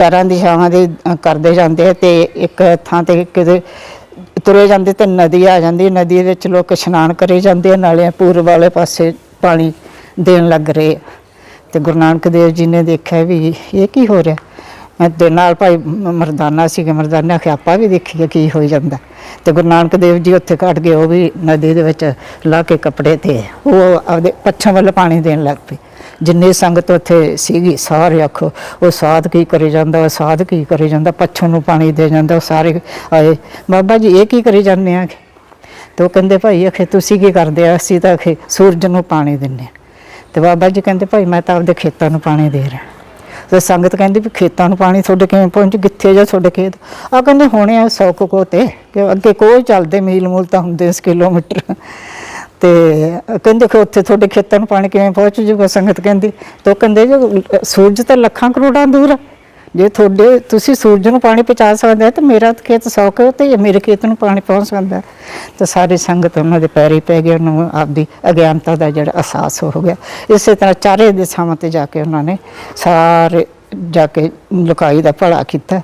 ਪੈਰਾਂ ਦੀ ਛਾਵਾਂ ਦੇ ਕਰਦੇ ਜਾਂਦੇ ਆ ਤੇ ਇੱਕ ਥਾਂ ਤੇ ਕਿਤੇ ਤੁਰੇ ਜਾਂਦੇ ਤੇ ਨਦੀ ਆ ਜਾਂਦੀ ਹੈ। ਨਦੀ ਵਿੱਚ ਲੋਕ ਇਸ਼ਨਾਨ ਕਰੇ ਜਾਂਦੇ ਆ, ਨਾਲੇ ਪੂਰਬ ਵਾਲੇ ਪਾਸੇ ਪਾਣੀ ਦੇਣ ਲੱਗ ਰਹੇ ਆ। ਤੇ ਗੁਰੂ ਨਾਨਕ ਦੇਵ ਜੀ ਨੇ ਦੇਖਿਆ ਵੀ ਇਹ ਕੀ ਹੋ ਰਿਹਾ ਮੈਂ ਦੇ ਨਾਲ ਭਾਈ ਮ- ਮਰਦਾਨਾ ਸੀਗੇ, ਮਰਦਾਨਾ ਆਖਿਆ, ਆਪਾਂ ਵੀ ਦੇਖੀਏ ਕੀ ਹੋਈ ਜਾਂਦਾ ਤੇ ਗੁਰੂ ਨਾਨਕ ਦੇਵ ਜੀ ਉੱਥੇ ਕੱਢ ਗਏ, ਉਹ ਵੀ ਨਦੀ ਦੇ ਵਿੱਚ ਲਾ ਕੇ ਕੱਪੜੇ ਤੇ, ਉਹ ਆਪਦੇ ਪੱਛਮ ਵੱਲ ਪਾਣੀ ਦੇਣ ਲੱਗ ਪਏ ਜਿੰਨੀ ਸੰਗਤ ਉੱਥੇ ਸੀਗੀ, ਸਾਰੇ ਆਖੋ, ਉਹ ਸਾਧ ਕੀ ਕਰੀ ਜਾਂਦਾ, ਉਹ ਸਾਧ ਕੀ ਕਰੀ ਜਾਂਦਾ ਪੱਛੋਂ ਨੂੰ ਪਾਣੀ ਦੇ ਜਾਂਦਾ, ਉਹ ਸਾਰੇ ਆਏ। ਬਾਬਾ ਜੀ, ਇਹ ਕੀ ਕਰੀ ਜਾਂਦੇ ਆ? ਤੇ ਉਹ ਕਹਿੰਦੇ, ਭਾਈ ਅਖੇ, ਤੁਸੀਂ ਕੀ ਕਰਦੇ ਆ? ਅਸੀਂ ਤਾਂ ਅਖੇ ਸੂਰਜ ਨੂੰ ਪਾਣੀ ਦਿੰਨੇ ਆ। ਤੇ ਬਾਬਾ ਜੀ ਕਹਿੰਦੇ, ਭਾਈ, ਮੈਂ ਤਾਂ ਆਪਦੇ ਖੇਤਾਂ ਨੂੰ ਪਾਣੀ ਦੇ ਰਿਹਾ। ਤੇ ਸੰਗਤ ਕਹਿੰਦੀ ਵੀ, ਖੇਤਾਂ ਨੂੰ ਪਾਣੀ ਤੁਹਾਡੇ ਕਿਵੇਂ ਪਹੁੰਚ? ਕਿੱਥੇ ਜਾ ਤੁਹਾਡੇ ਖੇਤ? ਆ ਕਹਿੰਦੇ, ਹੋਣੇ ਆ 100 ਕੋ ਤੇ ਕਿ ਅੱਗੇ ਕੋਈ ਚੱਲਦੇ ਮੀਲ ਮੂਲ ਤਾਂ ਹੁੰਦੇ ਸੀ ਕਿਲੋਮੀਟਰ। ਤੇ ਕਹਿੰਦੇ ਕਿ ਉੱਥੇ ਤੁਹਾਡੇ ਖੇਤਾਂ ਨੂੰ ਪਾਣੀ ਕਿਵੇਂ ਪਹੁੰਚ ਜੂਗਾ? ਸੰਗਤ ਕਹਿੰਦੀ, ਤੇ ਉਹ ਕਹਿੰਦੇ ਜੀ, ਸੂਰਜ ਤਾਂ ਲੱਖਾਂ ਕਰੋੜਾਂ ਦੂਰ ਆ। ਜੇ ਤੁਹਾਡੇ, ਤੁਸੀਂ ਸੂਰਜ ਨੂੰ ਪਾਣੀ ਪਹੁੰਚਾ ਸਕਦੇ ਆ ਤੇ ਮੇਰਾ ਖੇਤ 100 ਕੁ ਤੇ ਮੇਰੇ ਖੇਤ ਨੂੰ ਪਾਣੀ ਪਹੁੰਚ ਸਕਦਾ ਤਾਂ ਸਾਰੀ ਸੰਗਤ ਉਹਨਾਂ ਦੇ ਪੈਰੀ ਪੈ ਗਈ ਉਹਨੂੰ ਆਪਦੀ ਅਗਿਆਨਤਾ ਦਾ ਜਿਹੜਾ ਅਹਿਸਾਸ ਹੋ ਗਿਆ। ਇਸੇ ਤਰ੍ਹਾਂ ਚਾਰੇ ਦਿਸ਼ਾਵਾਂ ਤੇ ਜਾ ਕੇ ਉਹਨਾਂ ਨੇ ਸਾਰੇ ਜਾ ਕੇ ਲੁਕਾਈ ਦਾ ਭਲਾ ਕੀਤਾ।